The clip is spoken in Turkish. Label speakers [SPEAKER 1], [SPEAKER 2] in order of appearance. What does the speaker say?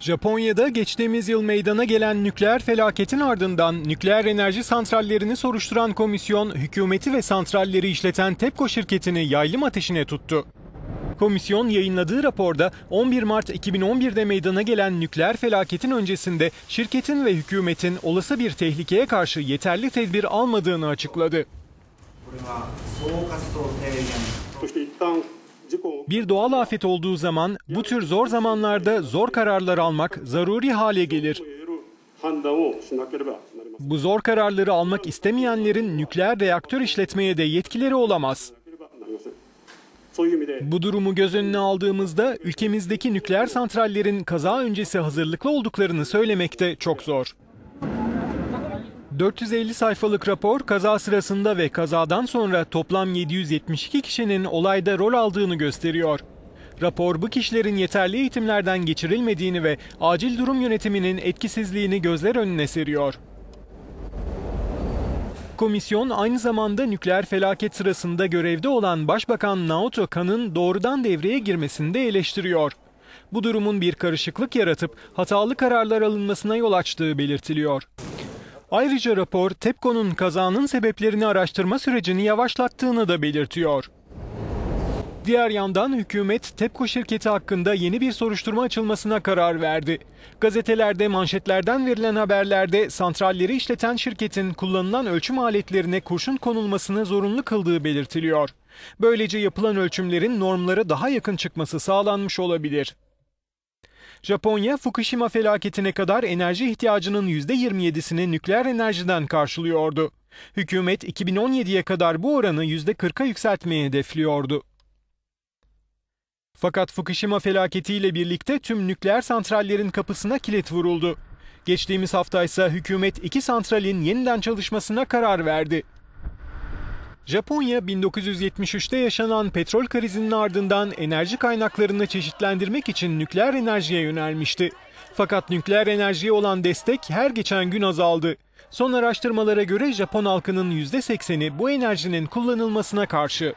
[SPEAKER 1] Japonya'da geçtiğimiz yıl meydana gelen nükleer felaketin ardından nükleer enerji santrallerini soruşturan komisyon, hükümeti ve santralleri işleten TEPCO şirketini yaylım ateşine tuttu. Komisyon yayınladığı raporda 11 Mart 2011'de meydana gelen nükleer felaketin öncesinde şirketin ve hükümetin olası bir tehlikeye karşı yeterli tedbir almadığını açıkladı. Bir doğal afet olduğu zaman bu tür zor zamanlarda zor kararlar almak zaruri hale gelir. Bu zor kararları almak istemeyenlerin nükleer reaktör işletmeye de yetkileri olamaz. Bu durumu göz önüne aldığımızda ülkemizdeki nükleer santrallerin kaza öncesi hazırlıklı olduklarını söylemek de çok zor. 450 sayfalık rapor kaza sırasında ve kazadan sonra toplam 772 kişinin olayda rol aldığını gösteriyor. Rapor bu kişilerin yeterli eğitimlerden geçirilmediğini ve acil durum yönetiminin etkisizliğini gözler önüne seriyor. Komisyon aynı zamanda nükleer felaket sırasında görevde olan Başbakan Naoto Kan'ın doğrudan devreye girmesini de eleştiriyor. Bu durumun bir karışıklık yaratıp hatalı kararlar alınmasına yol açtığı belirtiliyor. Ayrıca rapor TEPCO'nun kazanın sebeplerini araştırma sürecini yavaşlattığını da belirtiyor. Diğer yandan hükümet TEPCO şirketi hakkında yeni bir soruşturma açılmasına karar verdi. Gazetelerde manşetlerden verilen haberlerde santralleri işleten şirketin kullanılan ölçüm aletlerine kurşun konulmasını zorunlu kıldığı belirtiliyor. Böylece yapılan ölçümlerin normlara daha yakın çıkması sağlanmış olabilir. Japonya, Fukushima felaketine kadar enerji ihtiyacının %27'sini nükleer enerjiden karşılıyordu. Hükümet 2017'ye kadar bu oranı %40'a yükseltmeyi hedefliyordu. Fakat Fukushima felaketiyle birlikte tüm nükleer santrallerin kapısına kilit vuruldu. Geçtiğimiz hafta ise hükümet iki santralin yeniden çalışmasına karar verdi. Japonya 1973'te yaşanan petrol krizinin ardından enerji kaynaklarını çeşitlendirmek için nükleer enerjiye yönelmişti. Fakat nükleer enerjiye olan destek her geçen gün azaldı. Son araştırmalara göre Japon halkının %80'i bu enerjinin kullanılmasına karşı.